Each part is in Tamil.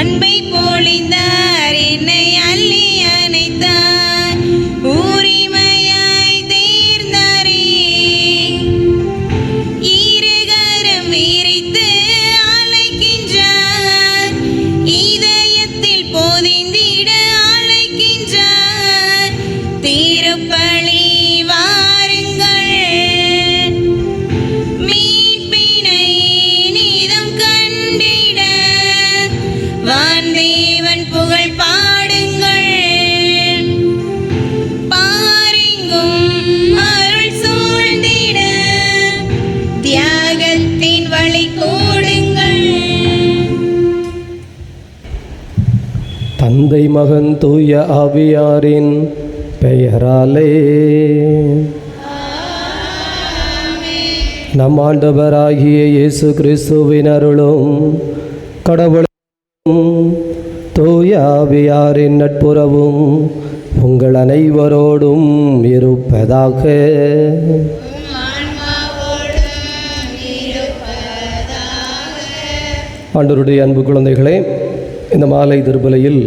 அன்பை போலிந்தார் பெயராலே நம் ஆண்டவராகிய இயேசு கிறிஸ்துவின் அருளும் கடவுளும் தூயாவியாரின் நட்புறவும் உங்கள் அனைவரோடும் இருப்பதாக. ஆண்டவருடைய அன்பு குழந்தைகளே இந்த மாலை திருப்பலையில்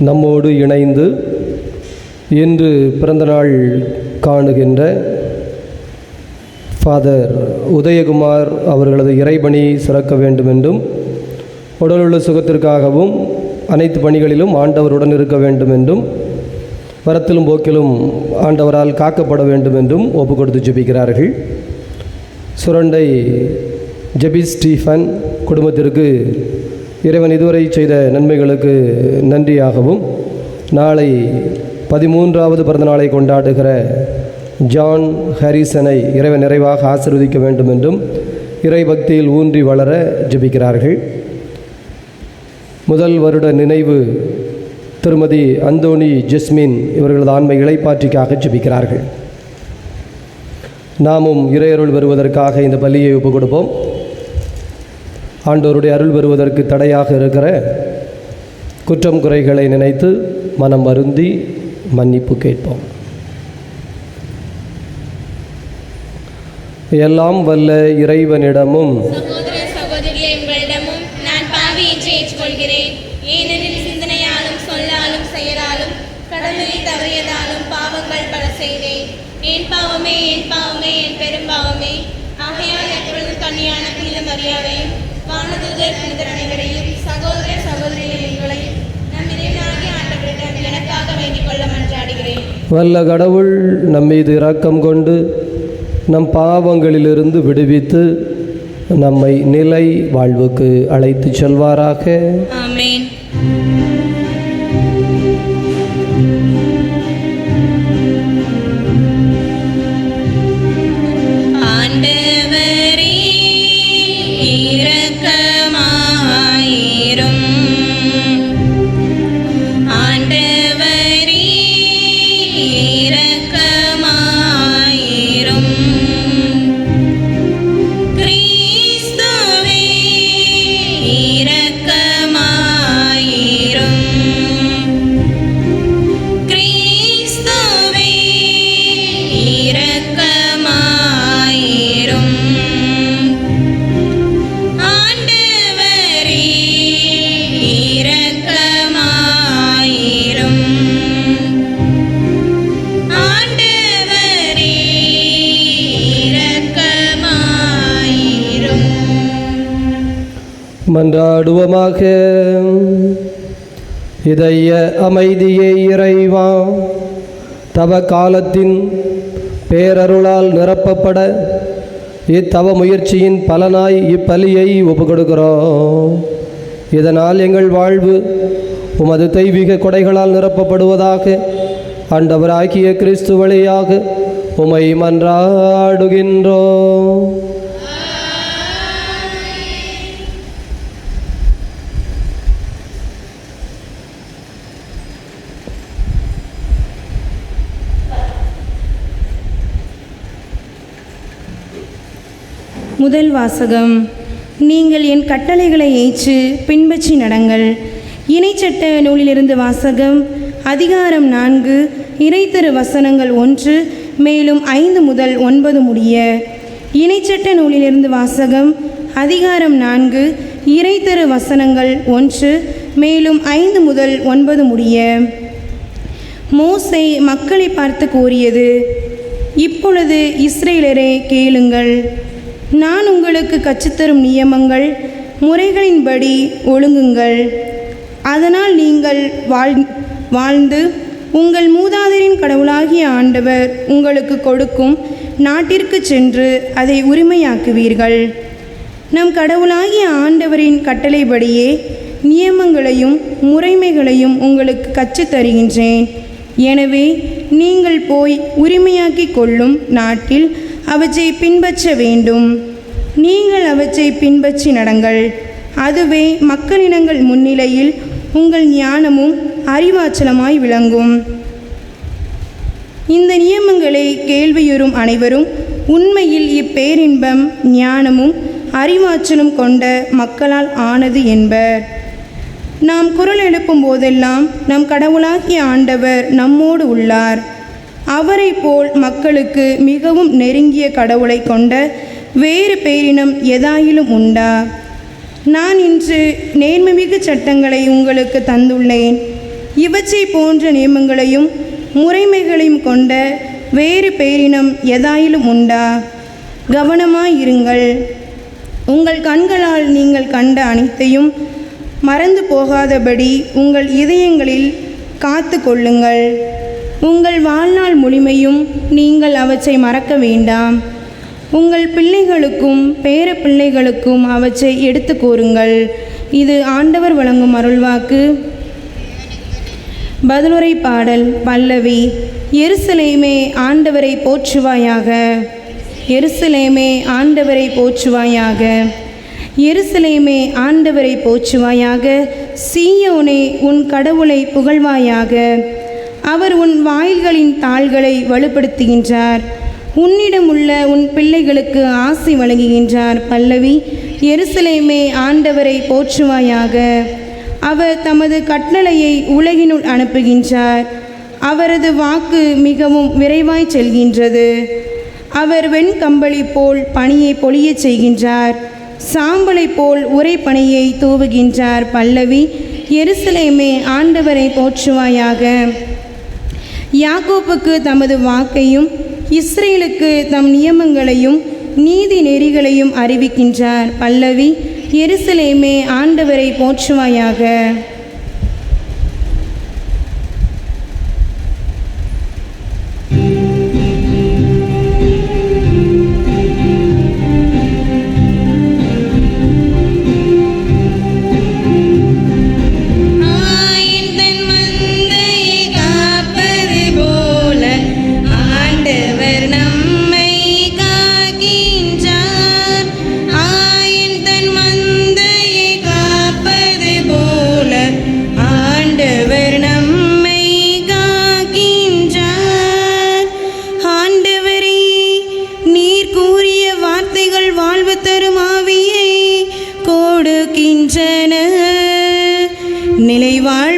நம்மோடு இணைந்து இன்று பிறந்தநாள் காணுகின்ற ஃபாதர் உதயகுமார் அவர்களது இறைபணி சிறக்க வேண்டும் என்றும் உடலுள்ள சுகத்திற்காகவும் அனைத்து பணிகளிலும் ஆண்டவருடன் இருக்க வேண்டும் என்றும் வரத்திலும் போக்கிலும் ஆண்டவரால் காக்கப்பட வேண்டும் என்றும் ஒப்பு கொடுத்து ஜெபிக்கிறார்கள். சுரண்டை ஜெபி ஸ்டீஃபன் குடும்பத்திற்கு இறைவன் இதுவரை செய்த நன்மைகளுக்கு நன்றியாகவும் நாளை பதிமூன்றாவது பிறந்தநாளை கொண்டாடுகிற ஜான் ஹரிசனை இறைவன் நிறைவாக ஆசிர்வதிக்க வேண்டும் என்றும் இறை பக்தியில் ஊன்றி வளர ஜெபிக்கிறார்கள். முதல் வருட நினைவு திருமதி அந்தோணி ஜெஸ்மின் இவர்களது ஆண்மை இளைப்பாற்றிக்காக ஜபிக்கிறார்கள். நாமும் இறையருள் பெறுவதற்காக இந்த பலியை ஒப்புக் கொடுப்போம் ஆண்டோருடைய அருள் பெறுவதற்கு தடையாக இருக்கிற குற்றம் குறைகளை நினைத்து மனம் வருந்தி மன்னிப்பு கேட்போம். எல்லாம் வல்ல இறைவனிடமும் சகோதர ஆகையால் எப்பொழுது மரியாதையும் வானதூதர் புனிதர் அனைவரையும் சகோதர சகோதரிகள் எங்களை நம் இறைவனாகிய ஆண்டவரிடம் எனக்காக வேண்டிக் கொள்ள மன்றாடுகிறேன் வல்ல கடவுள் நம் மீது இரக்கம் கொண்டு நம் பாவங்களிலிருந்து விடுவித்து நம்மை நிலை வாழ்வுக்கு அழைத்துச் செல்வாராக. இதய அமைதியை இறைவா. தவ காலத்தின் பேரருளால் நிரப்பப்பட இத்தவ முயற்சியின் பலனாய் இப்பலியை ஒப்புக்கொடுக்கிறோம். இதனால் எங்கள் வாழ்வு உமது தெய்வீக கொடைகளால் நிரப்பப்படுவதாக ஆண்டவராகிய கிறிஸ்து வழியாக உமை மன்றாடுகின்றோம். முதல் வாசகம். நீங்கள் என் கட்டளைகளை ஏற்று பின்பற்றி நடங்கள். இணைச்சட்ட நூலிலிருந்து வாசகம் அதிகாரம் நான்கு இறைத்தரு வசனங்கள் ஒன்று மேலும் ஐந்து முதல் ஒன்பது முடிய. இணைச்சட்ட நூலிலிருந்து வாசகம் அதிகாரம் நான்கு இறைத்தரு வசனங்கள் ஒன்று மேலும் ஐந்து முதல் ஒன்பது முடிய. மோசை மக்களை பார்த்து கூறியது இப்பொழுது இஸ்ரேலரே கேளுங்கள். நான் உங்களுக்கு கற்றுத்தரும் நியமங்கள் முறைகளின்படி ஒழுங்குங்கள். அதனால் நீங்கள் வாழ் வாழ்ந்து உங்கள் மூதாதரின் கடவுளாகிய ஆண்டவர் உங்களுக்கு கொடுக்கும் நாட்டிற்கு சென்று அதை உரிமையாக்குவீர்கள். நம் கடவுளாகிய ஆண்டவரின் கட்டளைப்படியே நியமங்களையும் முறைமைகளையும் உங்களுக்கு கற்றுத் தருகின்றேன். எனவே நீங்கள் போய் உரிமையாக்கிக் கொள்ளும் நாட்டில் அவற்றை பின்பற்ற வேண்டும். நீங்கள் அவற்றை பின்பற்றி நடங்கள். அதுவே மக்களினங்கள் முன்னிலையில் உங்கள் ஞானமும் அறிவாச்சலமாய் விளங்கும். இந்த நியமங்களை கேள்வியுறும் அனைவரும் உண்மையில் இப்பேரின்பம் ஞானமும் அறிவாற்றலும் கொண்ட மக்களால் ஆனது என்பர். நாம் குரல் எழுப்பும் போதெல்லாம் நம் கடவுளாகிய ஆண்டவர் நம்மோடு உள்ளார். அவரை போல் மக்களுக்கு மிகவும் நெருங்கிய கடவுளை கொண்ட வேறு பேரினம் எதாயிலும் உண்டா? நான் இன்று நேர்மைமிகு சட்டங்களை உங்களுக்கு தந்துள்ளேன். இவற்றை போன்ற நியமங்களையும் முறைமைகளையும் கொண்ட வேறு பேரினம் எதாயிலும் உண்டா? கவனமாயிருங்கள். உங்கள் கண்களால் நீங்கள் கண்ட அனைத்தையும் மறந்து போகாதபடி உங்கள் இதயங்களில் காத்து கொள்ளுங்கள் உங்கள் வாழ்நாள் முழுமையும் நீங்கள் அவற்றை மறக்க வேண்டாம். உங்கள் பிள்ளைகளுக்கும் பேர பிள்ளைகளுக்கும் அவற்றை எடுத்து கூறுங்கள். இது ஆண்டவர் வழங்கும் அருள்வாக்கு. பதிலுரை பாடல் பல்லவி எருசலேமே ஆண்டவரை போற்றுவாயாக. எருசலேமே ஆண்டவரை போற்றுவாயாக. எருசலேமே ஆண்டவரை போற்றுவாயாக. சீயோனே உன் கடவுளை புகழ்வாயாக. அவர் உன் வாயில்களின் தாள்களை வலுப்படுத்துகின்றார். உன்னிடம் உள்ள உன் பிள்ளைகளுக்கு ஆசி வழங்குகின்றார் பல்லவி. எருசலேமே ஆண்டவரை போற்றுவாயாக. அவர் தமது கட்டளையை உலகினுள் அனுப்புகின்றார். அவரது வாக்கு மிகவும் விரைவாய் செல்கின்றது. அவர் வெண்கம்பளி போல் பனியை பொழியச் செய்கின்றார். சாம்பலை போல் உரை பனியை தூவுகின்றார் பல்லவி. எருசலேமே ஆண்டவரை போற்றுவாயாக. யாக்கோப்புக்கு தமது வாக்கையும் இஸ்ரேலுக்கு தம் நியமங்களையும் நீதி நெறிகளையும் அறிவிக்கின்றார். பல்லவி எருசலேமே ஆண்டவரை போற்றுவாயாக.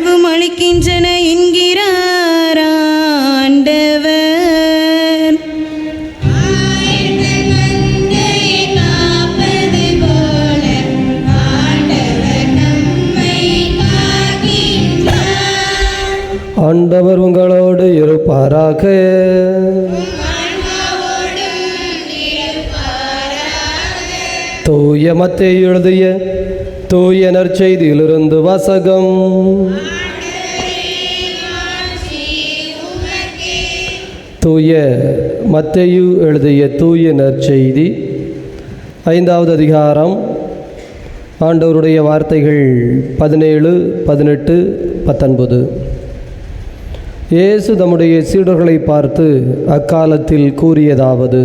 வாழ்வும் அளிக்கின்றன என்கிறார் ஆண்டவர் ஆண்டவர் உங்களோடு இருப்பாராக. தூய மத்தை எழுதிய தூய நற்செய்தியிலிருந்து வாசகம். தூய மத்தையு எழுதிய தூய நற்செய்தி ஐந்தாவது அதிகாரம் ஆண்டவருடைய வார்த்தைகள் பதினேழு பதினெட்டு பத்தொன்பது. இயேசு தம்முடைய சீடர்களை பார்த்து அக்காலத்தில் கூறியதாவது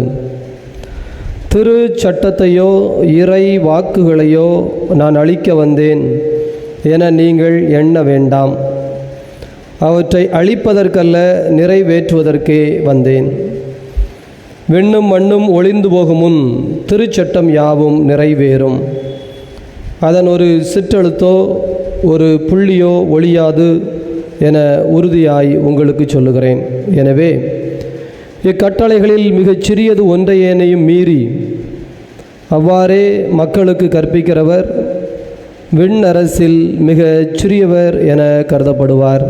திரு சட்டத்தையோ இறை வாக்குகளையோ நான் அழிக்க வந்தேன் என நீங்கள் எண்ண வேண்டாம். அவற்றை அழிப்பதற்கல்ல நிறைவேற்றுவதற்கே வந்தேன். விண்ணும் மண்ணும் ஒளிந்து போகும் முன் திருச்சட்டம் யாவும் நிறைவேறும். அதன் ஒரு சிற்றெழுத்தோ ஒரு புள்ளியோ ஒழியாது என உறுதியாய் உங்களுக்கு சொல்லுகிறேன். எனவே இக்கட்டளைகளில் மிகச் சிறியது ஒன்றையேனையும் மீறி அவ்வாறே மக்களுக்கு கற்பிக்கிறவர் விண்ணரசில் மிகச் சிறியவர் என கருதப்படுவார்.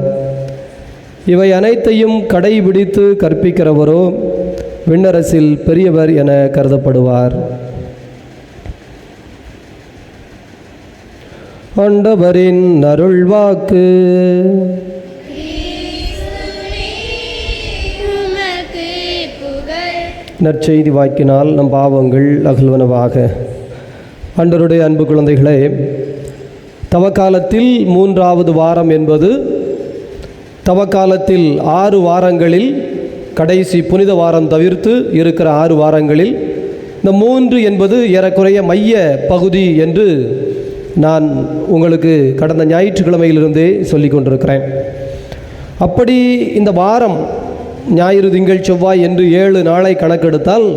இவை அனைத்தையும் கடைபிடித்து கற்பிக்கிறவரோ விண்ணரசில் பெரியவர் என கருதப்படுவார். ஆண்டவரின் அருள்வாக்கு நற்செய்தி வாக்கினால் நம் பாவங்கள் அகல்வனவாக. அன்றருடைய அன்பு குழந்தைகளே தவக்காலத்தில் மூன்றாவது வாரம் என்பது தவக்காலத்தில் ஆறு வாரங்களில் கடைசி புனித வாரம் தவிர்த்து இருக்கிற ஆறு வாரங்களில் இந்த மூன்று என்பது ஏறக்குறைய மைய பகுதி என்று நான் உங்களுக்கு கடந்த ஞாயிற்றுக்கிழமையிலிருந்தே சொல்லி கொண்டிருக்கிறேன். அப்படி இந்த வாரம் ஞாயிறு திங்கள் செவ்வாய் என்று ஏழு நாளை கணக்கெடுத்தால்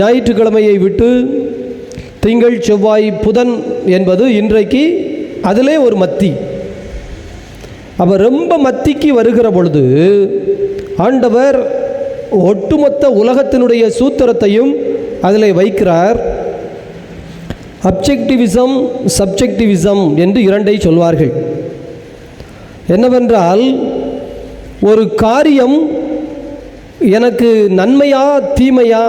ஞாயிற்றுக்கிழமையை விட்டு திங்கள் செவ்வாய் புதன் என்பது இன்றைக்கு அதிலே ஒரு மத்தி. அப்போ ரொம்ப மத்திக்கு வருகிற பொழுது ஆண்டவர் ஒட்டுமொத்த உலகத்தினுடைய சூத்திரத்தையும் அதில் வைக்கிறார். அப்ஜெக்டிவிசம் சப்ஜெக்டிவிசம் என்று இரண்டை சொல்வார்கள். என்னவென்றால் ஒரு காரியம் எனக்கு நன்மையா தீமையா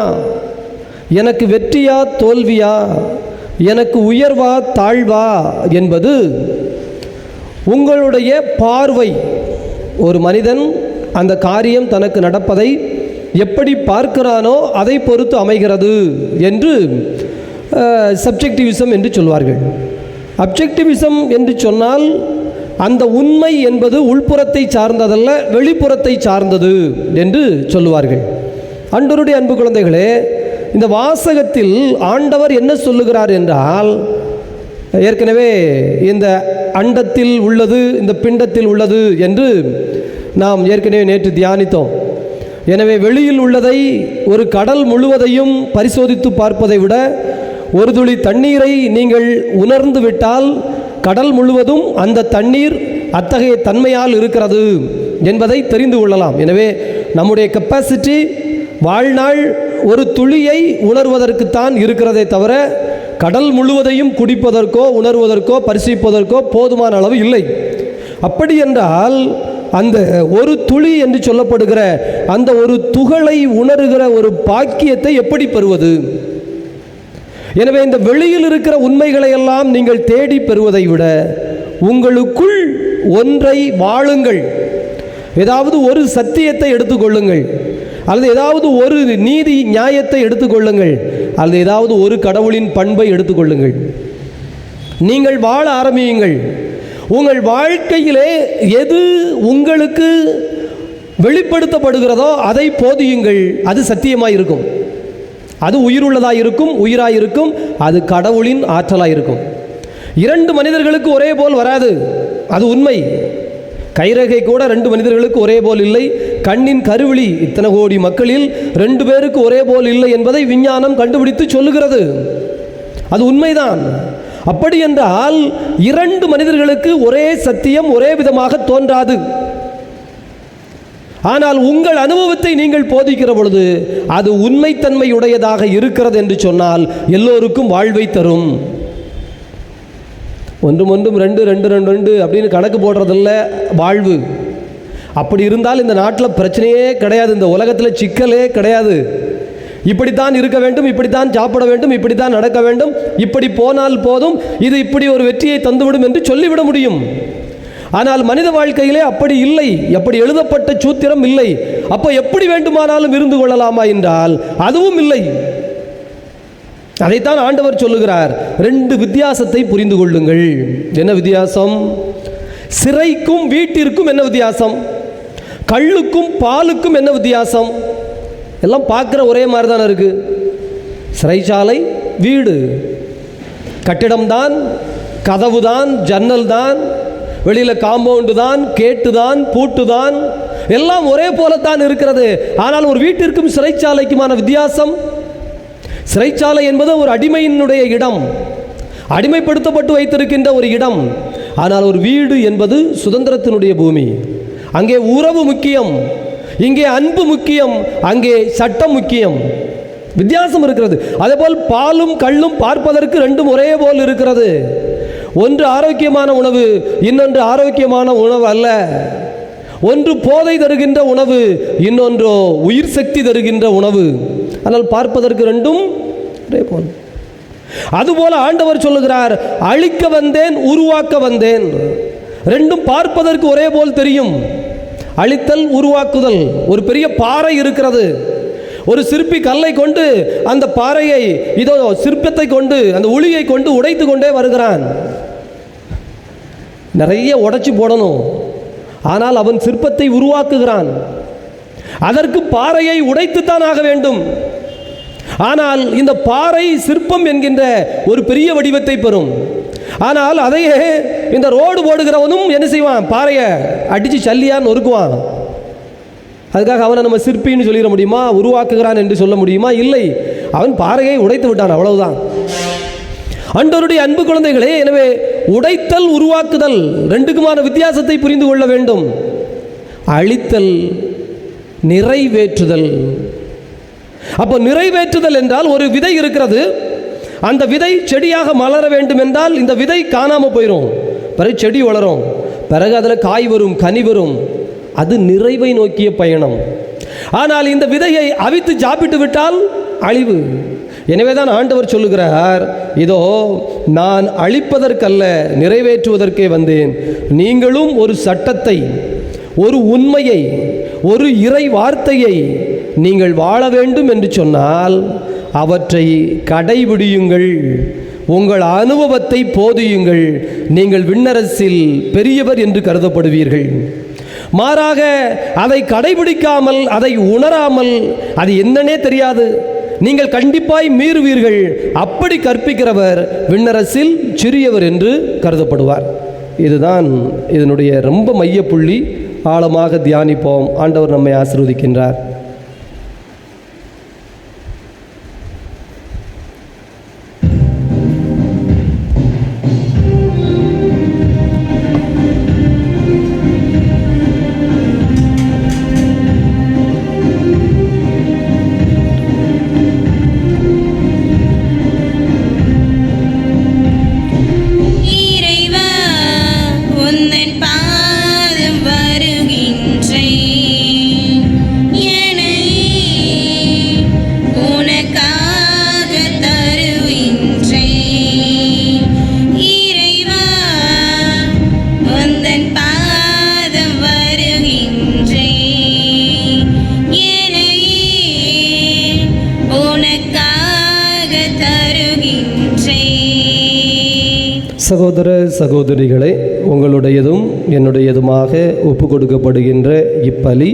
எனக்கு வெற்றியா தோல்வியா எனக்கு உயர்வா தாழ்வா என்பது உங்களுடைய பார்வை ஒரு மனிதன் அந்த காரியம் தனக்கு நடப்பதை எப்படி பார்க்கிறானோ அதை பொறுத்து அமைகிறது என்று சப்ஜெக்டிவிசம் என்று சொல்வார்கள். அப்ஜெக்டிவிசம் என்று சொன்னால் அந்த உண்மை என்பது உள்புறத்தை சார்ந்ததல்ல வெளிப்புறத்தை சார்ந்தது என்று சொல்லுவார்கள். அன்றருடைய அன்பு குழந்தைகளே இந்த வாசகத்தில் ஆண்டவர் என்ன சொல்லுகிறார் என்றால் ஏற்கனவே இந்த அண்டத்தில் உள்ளது இந்த பிண்டத்தில் உள்ளது என்று நாம் ஏற்கனவே நேற்று தியானித்தோம். எனவே வெளியில் உள்ளதை ஒரு கடல் முழுவதையும் பரிசோதித்து பார்ப்பதை விட ஒரு துளி தண்ணீரை நீங்கள் உணர்ந்து விட்டால் கடல் முழுவதும் அந்த தண்ணீர் அத்தகைய தன்மையால் இருக்கிறது என்பதை தெரிந்து கொள்ளலாம். எனவே நம்முடைய கெப்பாசிட்டி வாழ்நாள் ஒரு துளியை உணர்வதற்குத்தான் இருக்கிறதே தவிர கடல் முழுவதையும் குடிப்பதற்கோ உணர்வதற்கோ பரிசிப்பதற்கோ போதுமான அளவு இல்லை. அப்படி என்றால் அந்த ஒரு துளி என்று சொல்லப்படுகிற அந்த ஒரு துகளை உணர்கிற ஒரு பாக்கியத்தை எப்படி பெறுவது? எனவே இந்த வெளியில் இருக்கிற உண்மைகளை எல்லாம் நீங்கள் தேடி பெறுவதை விட உங்களுக்குள் ஒன்றை வாழுங்கள். ஏதாவது ஒரு சத்தியத்தை எடுத்துக்கொள்ளுங்கள். அல்லது ஏதாவது ஒரு நீதி நியாயத்தை எடுத்துக்கொள்ளுங்கள். அல்லது ஏதாவது ஒரு கடவுளின் பண்பை எடுத்துக்கொள்ளுங்கள். நீங்கள் வாழ ஆரம்பியுங்கள். உங்கள் வாழ்க்கையிலே எது உங்களுக்கு வெளிப்படுத்தப்படுகிறதோ அதை போதியுங்கள். அது சத்தியமாக இருக்கும். அது உயிருள்ளதாக இருக்கும் உயிராக இருக்கும் அது கடவுளின் ஆற்றலாக இருக்கும். இரண்டு மனிதர்களுக்கு ஒரே போல் வராது. அது உண்மை. கைரகை கூட ரெண்டு மனிதர்களுக்கு ஒரே போல் இல்லை. கண்ணின் கருவிழி. இத்தனை கோடி மக்களில் ரெண்டு பேருக்கு ஒரே போல் இல்லை என்பதை விஞ்ஞானம் கண்டுபிடித்து சொல்லுகிறது. அது உண்மைதான். அப்படி என்றால் இரண்டு மனிதர்களுக்கு ஒரே சத்தியம் ஒரே விதமாக தோன்றாது. ஆனால் உங்கள் அனுபவத்தை நீங்கள் போதிக்கிற பொழுது அது உண்மைத்தன்மையுடையதாக இருக்கிறது என்று சொன்னால் எல்லோருக்கும் வாழ்வை தரும். ஒன்றும் ஒன்றும் ரெண்டு ரெண்டு ரெண்டு ரெண்டு அப்படின்னு கணக்கு போடுறதில்ல வாழ்வு. அப்படி இருந்தால் இந்த நாட்டில் பிரச்சனையே கிடையாது இந்த உலகத்தில் சிக்கலே கிடையாது. இப்படித்தான் இருக்க வேண்டும் இப்படித்தான் சாப்பிட வேண்டும் இப்படித்தான் நடக்க வேண்டும். இப்படி போனால் போதும் இது இப்படி ஒரு வெற்றியை தந்துவிடும் என்று சொல்லிவிட முடியும். ஆனால் மனித வாழ்க்கையிலே அப்படி இல்லை எப்படி எழுதப்பட்ட சூத்திரம் இல்லை. அப்போ எப்படி வேண்டுமானாலும் இருந்து கொள்ளலாமா என்றால் அதுவும் இல்லை. அதைத்தான் ஆண்டவர் சொல்லுகிறார் ரெண்டு வித்தியாசத்தை புரிந்து கொள்ளுங்கள். என்ன வித்தியாசம்? சிறைக்கும் வீட்டிற்கும் என்ன வித்தியாசம்? கல்லுக்கும் பாலுக்கும் என்ன வித்தியாசம்? எல்லாம் பார்க்குற ஒரே மாதிரி தானே இருக்குது சிறைச்சாலை வீடு. கட்டிடம்தான் கதவு தான் ஜன்னல் தான் வெளியில் காம்பவுண்டு தான் கேட்டு தான் பூட்டு தான் எல்லாம் ஒரே போலத்தான் இருக்கிறது. ஆனால் ஒரு வீட்டிற்கும் சிறைச்சாலைக்குமான வித்தியாசம் சிறைச்சாலை என்பது ஒரு அடிமையினுடைய இடம். அடிமைப்படுத்தப்பட்டு வைத்திருக்கின்ற ஒரு இடம். ஆனால் ஒரு வீடு என்பது சுதந்திரத்தினுடைய பூமி. அங்கே உறவு முக்கியம். இங்கே அன்பு முக்கியம். அங்கே சட்டம் முக்கியம். வித்தியாசம் இருக்கிறது. அதேபோல் பாலும் கல்லும் பார்ப்பதற்கு ரெண்டும் ஒரே போல் இருக்கிறது. ஒன்று ஆரோக்கியமான உணவு இன்னொன்று ஆரோக்கியமான உணவு அல்ல. ஒன்று போதை தருகின்ற உணவு இன்னொன்றோ உயிர் சக்தி தருகின்ற உணவு. ஆனால் பார்ப்பதற்கு ரெண்டும் ஒரே போல். அதுபோல ஆண்டவர் சொல்லுகிறார் அழிக்க வந்தேன் உருவாக்க வந்தேன். ரெண்டும் பார்ப்பதற்கு ஒரே போல் தெரியும். அழித்தல் உருவாக்குதல். ஒரு பெரிய பாறை இருக்கிறது. ஒரு சிற்பி கல்லை கொண்டு அந்த பாறையை இதோ சிற்பத்தை கொண்டு அந்த உளியை கொண்டு உடைத்து கொண்டே வருகிறான். நிறைய உடைச்சி போடணும். ஆனால் அவன் சிற்பத்தை உருவாக்குகிறான். அதற்கு பாறையை உடைத்துத்தான் ஆக வேண்டும். ஆனால் இந்த பாறை சிற்பம் என்கின்ற ஒரு பெரிய வடிவத்தை பெறும். ஆனால் அதையே இந்த ரோடு போடுகிறவனும் என்ன செய்வான்? பாறையை அடித்து சல்லியான்னு நொறுக்குவான் அதுக்காக அவனை நம்ம சிற்பின்னு சொல்லிட முடியுமா? உருவாக்குகிறான் என்று சொல்ல முடியுமா? இல்லை. அவன் பாறையை உடைத்து விட்டான் அவ்வளவுதான். அன்றவருடைய அன்பு குழந்தைகளே எனவே உடைத்தல் உருவாக்குதல் ரெண்டுக்குமான வித்தியாசத்தை புரிந்து கொள்ள வேண்டும். அழித்தல் நிறைவேற்றுதல். அப்போ நிறைவேற்றுதல் என்றால் ஒரு விதை இருக்கிறது. அந்த விதை செடியாக மலர வேண்டும் என்றால் இந்த விதை காணாமல் போயிடும் பிறகு செடி வளரும். பிறகு அதில் காய் வரும் கனி வரும். அது நிறைவை நோக்கிய பயணம். ஆனால் இந்த விதையை அவித்து சாப்பிட்டு விட்டால் அழிவு. எனவே தான் ஆண்டவர் சொல்லுகிறார் இதோ நான் அழிப்பதற்கல்ல நிறைவேற்றுவதற்கே வந்தேன். நீங்களும் ஒரு சட்டத்தை ஒரு உண்மையை ஒரு இறை வார்த்தையை நீங்கள் வாழ வேண்டும் என்று சொன்னால் அவற்றை கடைபிடியுங்கள். உங்கள் அனுபவத்தை போதியுங்கள். நீங்கள் விண்ணரசில் பெரியவர் என்று கருதப்படுவீர்கள். மாறாக அதை கடைபிடிக்காமல் அதை உணராமல் அது என்னன்னே தெரியாது. நீங்கள் கண்டிப்பாய் மீறுவீர்கள். அப்படி கற்பிக்கிறவர் விண்ணரசில் சிறியவர் என்று கருதப்படுவார். இதுதான் இதனுடைய ரொம்ப மையப்புள்ளி. ஆழமாக தியானிப்போம். ஆண்டவர் நம்மை ஆசிர்வதிக்கின்றார். சகோதர சகோதரிகளே உங்களுடையதும் என்னுடையதுமாக ஒப்பு கொடுக்கப்படுகின்ற இப்பலி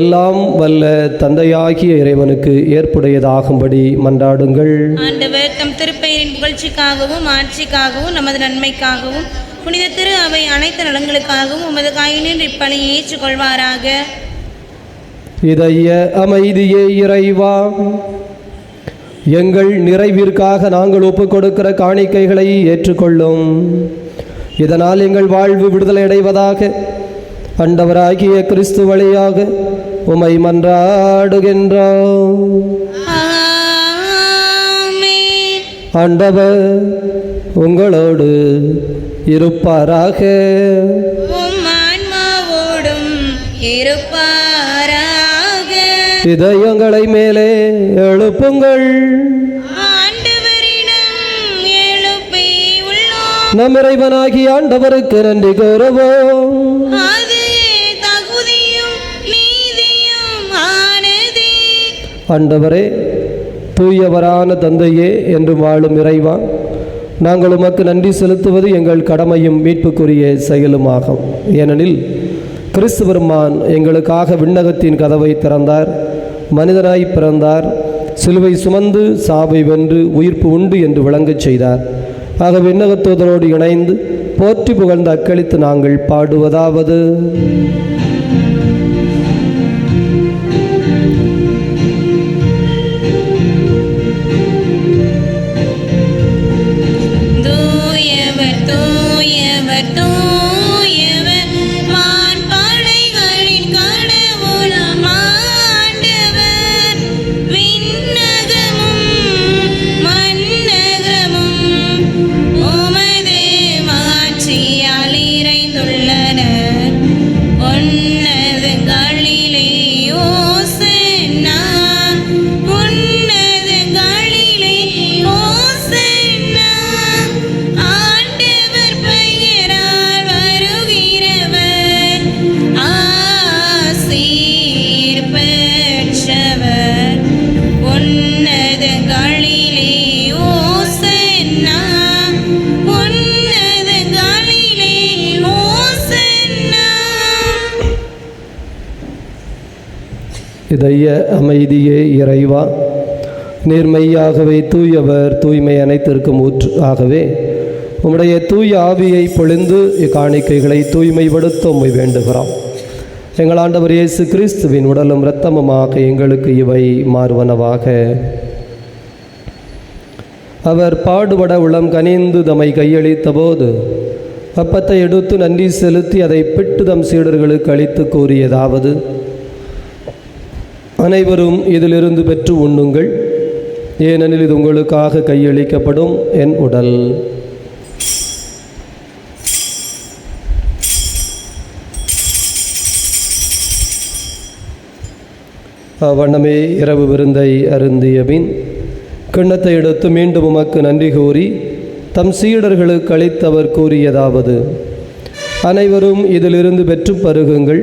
எல்லாம் வல்ல தந்தையாகிய இறைவனுக்கு ஏற்புடையதாகும்படி மன்றாடுங்கள். ஆண்டவர் தம் திருப்பெயரின் புகழ்ச்சிக்காகவும் ஆட்சிக்காகவும் நமது நன்மைக்காகவும் புனித திரு அவை அனைத்து நலன்களுக்காகவும் உமது கையினில் இப்பணியை ஏற்றுக்கொள்வாராக. இதய அமைதியே இறைவா. எங்கள் நிறைவிற்காக நாங்கள் ஒப்புக் கொடுக்கிற காணிக்கைகளை ஏற்றுக்கொள்ளும். இதனால் எங்கள் வாழ்வு விடுதலை அடைவதாக அண்டவராகிய கிறிஸ்து வழியாக உமை மன்றாடுகின்றோம். ஆண்டவர் உங்களோடு இருப்பாராக. இதயங்களை மேலே எழுப்புங்கள். நம் இறைவனாகி ஆண்டவருக்கு நன்றி கூறுவோம். ஆண்டவரே தூயவரான தந்தையே என்று வாழும் இறைவா நாங்கள் உமக்கு நன்றி செலுத்துவது எங்கள் கடமையும் மீட்புக்குரிய செயலுமாகும். ஏனெனில் கிறிஸ்து பெருமான் எங்களுக்காக விண்ணகத்தின் கதவை திறந்தார். மனிதராய் பிறந்தார். சிலுவை சுமந்து சாவை வென்று உயிர்ப்பு உண்டு என்று விளங்கச் செய்தார். ஆக விண்ணகத்தூதனோடு இணைந்து போற்றி புகழ்ந்து அக்களித்து நாங்கள் பாடுவதாவது. இதய அமைதியே இறைவா. நேர்மையாகவே தூயவர் தூய்மை அனைத்திற்கும் ஊற்று. ஆகவே உம்முடைய தூய ஆவியை பொழிந்து இக்காணிக்கைகளை தூய்மைப்படுத்த உம்மை வேண்டுகிறோம். எங்கள் ஆண்டவர் இயேசு கிறிஸ்துவின் உடலும் இரத்தமுமாக எங்களுக்கு இவை மாறுவனவாக. அவர் பாடுபட உளம் கனிந்து தம்மை கையளித்த போது அப்பத்தை எடுத்து நன்றி செலுத்தி அதை பிட்டு தம் சீடர்களுக்கு அளித்து கூறியதாவது அனைவரும் இதிலிருந்து பெற்று உண்ணுங்கள். ஏனெனில் இது உங்களுக்காக கையளிக்கப்படும் என் உடல். அவ்வண்ணமே இரவு விருந்தை அருந்திய பின் கிண்ணத்தை எடுத்து மீண்டும் உமக்கு நன்றி கூறி தம் சீடர்களுக்கு அளித்தவர் கூறியதாவது அனைவரும் இதிலிருந்து பெற்று பருகுங்கள்.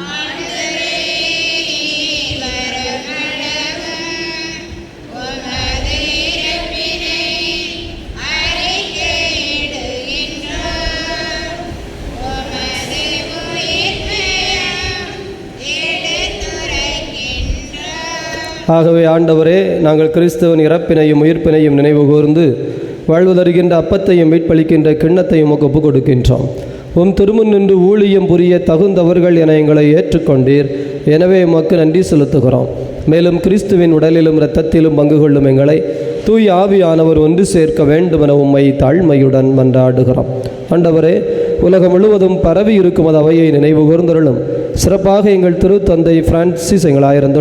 ஆகவே ஆண்டவரே நாங்கள் கிறிஸ்தவன் இறப்பினையும் உயிர்ப்பினையும் நினைவு கூர்ந்து வாழ்வதருகின்ற அப்பத்தையும் மீட்பளிக்கின்ற கிண்ணத்தையும் ஒப்பு கொடுக்கின்றோம். உம் திருமுன் நின்று ஊழியம் புரிய தகுந்தவர்கள் என எங்களை ஏற்றுக்கொண்டீர். எனவே உமக்கு நன்றி செலுத்துகிறோம். மேலும் கிறிஸ்துவின் உடலிலும் இரத்தத்திலும் பங்கு கொள்ளும் எங்களை தூய் ஆவியானவர் ஒன்று சேர்க்க வேண்டுமென உம்மை தாழ்மையுடன் மன்றாடுகிறோம். ஆண்டவரே உலகம் முழுவதும் பரவி இருக்கும் அது அவையை நினைவு கூர்ந்தருளும். சிறப்பாக எங்கள் திருத்தந்தை பிரான்சிஸ் எங்கள் ஆயிரம்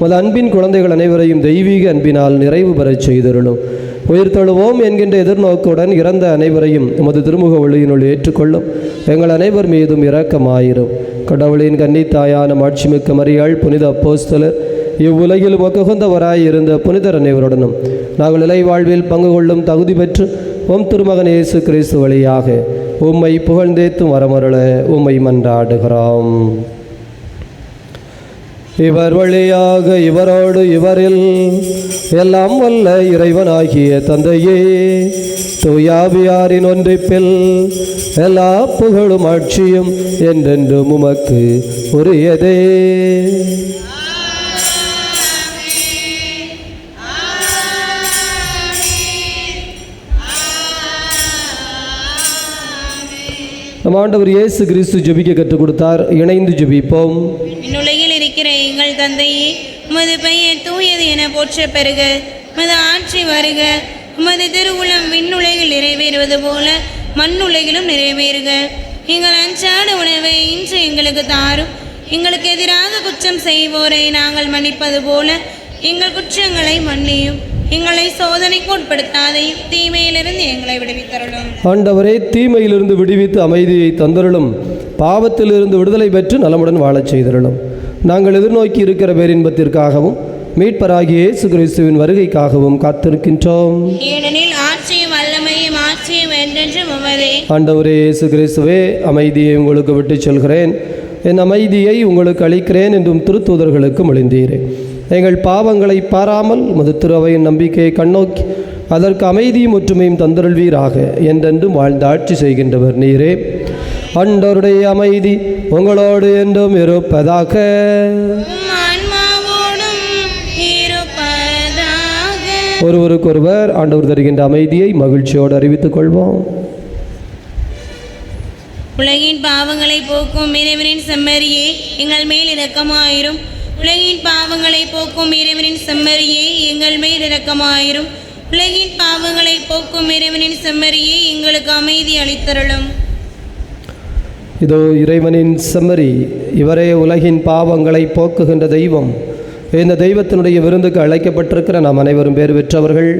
உமது அன்பின் குழந்தைகள் அனைவரையும் தெய்வீக அன்பினால் நிறைவு பெறச் செய்தருளும். உயிர்த்தெழுவோம் என்கின்ற எதிர்நோக்குடன் இறந்த அனைவரையும் உமது திருமுக ஒளியினுள் ஏற்றுக்கொள்ளும். எங்கள் அனைவர் மீதும் இரக்கமாயிரும். கடவுளின் கன்னித்தாயான மாட்சிமிக்க மரியாள் புனித அப்போஸ்தலர் இவ்வுலகில் ஒக்குகந்தவராய் இருந்த புனிதர் அனைவருடனும் நாங்கள் இலை வாழ்வில் பங்கு கொள்ளும் தகுதி பெற்று உம் திருமகன் இயேசு கிறிஸ்து வழியாக உம்மை புகழ்ந்தேத்தும் வரமருள உம்மை மன்றாடுகிறோம். இவர் வழியாக இவரோடு இவரில் எல்லாம் வல்ல இறைவனாகிய தந்தையே தூயாவியாரின் ஒன்றிப்பில் எல்லா புகழும் ஆட்சியும் என்றென்றும் உமக்கு உரியதே. நம் ஆண்டவர் இயேசு கிறிஸ்து ஜெபிக்க கற்றுக் கொடுத்தார். இணைந்து ஜெபிப்போம். தந்தையே உமது பெயர் தூயது என போற்ற பெறுக. உமது ஆட்சி வருக. உமது திருவுளம் விண்ணுலகில் நிறைவேறுவது போல மண்ணுலகிலும் நிறைவேறுக. எங்கள் அன்றாட உணவை இன்று எங்களுக்கு தாரும். எங்களுக்கு எதிராக குற்றம் செய்வோரை நாங்கள் மன்னிப்பது போல எங்கள் குற்றங்களை மன்னியும். எங்களை சோதனைக்கு உட்படுத்தாதையும் தீமையிலிருந்து எங்களை விடுவித்தருளும். ஆண்டவரே தீமையிலிருந்து விடுவித்து அமைதியை தந்தருளும். பாவத்திலிருந்து விடுதலை பெற்று நலமுடன் வாழச் செய்தருளும். நாங்கள் எதிர்நோக்கி இருக்கிற பேரின்பத்திற்காகவும் மீட்பராகிய இயேசு கிறிஸ்துவின் வருகைக்காகவும் காத்திருக்கின்றோம். ஏனெனில் ஆட்சியும் வல்லமையும் ஆட்சியும் என்றென்றும் உமதே. ஆண்டவரே இயேசு கிறிஸ்துவே அமைதியை உங்களுக்கு விட்டுச் செல்கிறேன். என் அமைதியை உங்களுக்கு அளிக்கிறேன் என்றும் திருத்தூதர்களுக்கு மொழிந்தீரே எங்கள் பாவங்களை பாராமல் மது திருவையின் நம்பிக்கையை கண்ணோக்கி அதற்கு அமைதியும் ஒற்றுமையும் தந்தருள்வீராக. என்றென்றும் வாழ்ந்து ஆட்சி செய்கின்றவர் நீரே. அண்டருடைய அமைதி உங்களோடு என்றும் இருப்பதாக. ஒருவருக்கொருவர் ஆண்டவர் தருகின்ற அமைதியை மகிழ்ச்சியோடு அறிவித்துக் கொள்வோம். உலகின் பாவங்களை போக்கும் இறைவனின் செம்மறியே எங்கள் மேல் இரக்கமாயிரும். உலகின் பாவங்களை போக்கும் இறைவனின் செம்மறியே எங்கள் மேல் இரக்கமாயிரும். உலகின் பாவங்களை போக்கும் இறைவனின் செம்மறியே எங்களுக்கு அமைதி அளித்தருளும். இதோ இறைவனின் செம்மறி இவரே உலகின் பாவங்களை போக்குகின்ற தெய்வம். இந்த தெய்வத்தினுடைய விருந்துக்கு அழைக்கப்பட்டிருக்கிற நாம் அனைவரும் பேர் பெற்றவர்கள்.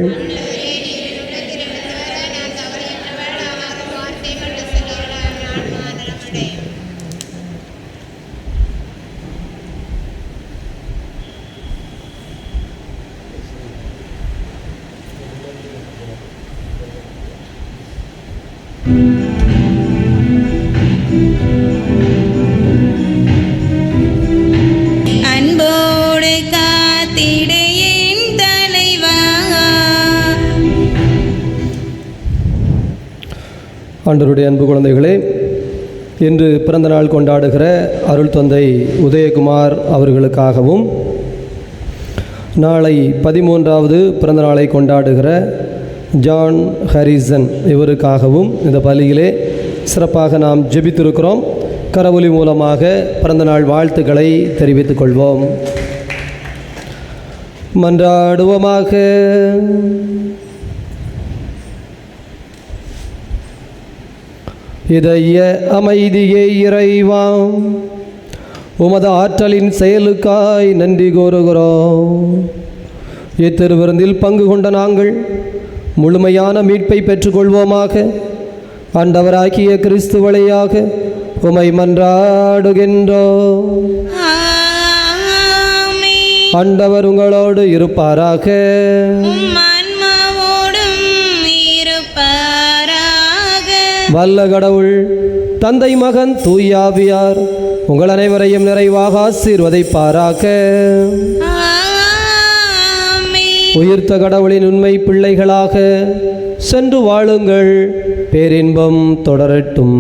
ஆண்டவருடைய அன்பு குழந்தைகளே இன்று பிறந்த நாள் கொண்டாடுகிற அருள் தந்தை உதயகுமார் அவர்களுக்காகவும் நாளை பதிமூன்றாவது பிறந்த நாளை கொண்டாடுகிற ஜான் ஹரிசன் இவருக்காகவும் இந்த பலியிலே சிறப்பாக நாம் ஜெபித்திருக்கிறோம். கரவொலி மூலமாக பிறந்தநாள் வாழ்த்துக்களை தெரிவித்துக் கொள்வோம். மன்றாடுவோமாக இதய அமைதியே இறைவாம் உமது ஆற்றலின் செயலுக்காய் நன்றி கூறுகிறோம் இத்திருவிருந்தில் பங்கு கொண்ட நாங்கள் முழுமையான மீட்பை பெற்றுக்கொள்வோமாக. ஆண்டவராகிய கிறிஸ்து வழியாக உமை மன்றாடுகின்றோம். ஆண்டவர் உங்களோடு இருப்பாராக. வல்ல கடவுள் தந்தை மகன் தூயாவியார் உங்கள் அனைவரையும் நிறைவாக ஆசீர்வதிப்பாராக. உயிர்த்த கடவுளின் உண்மை பிள்ளைகளாக சென்று வாழுங்கள் பேரின்பம் தொடரட்டும்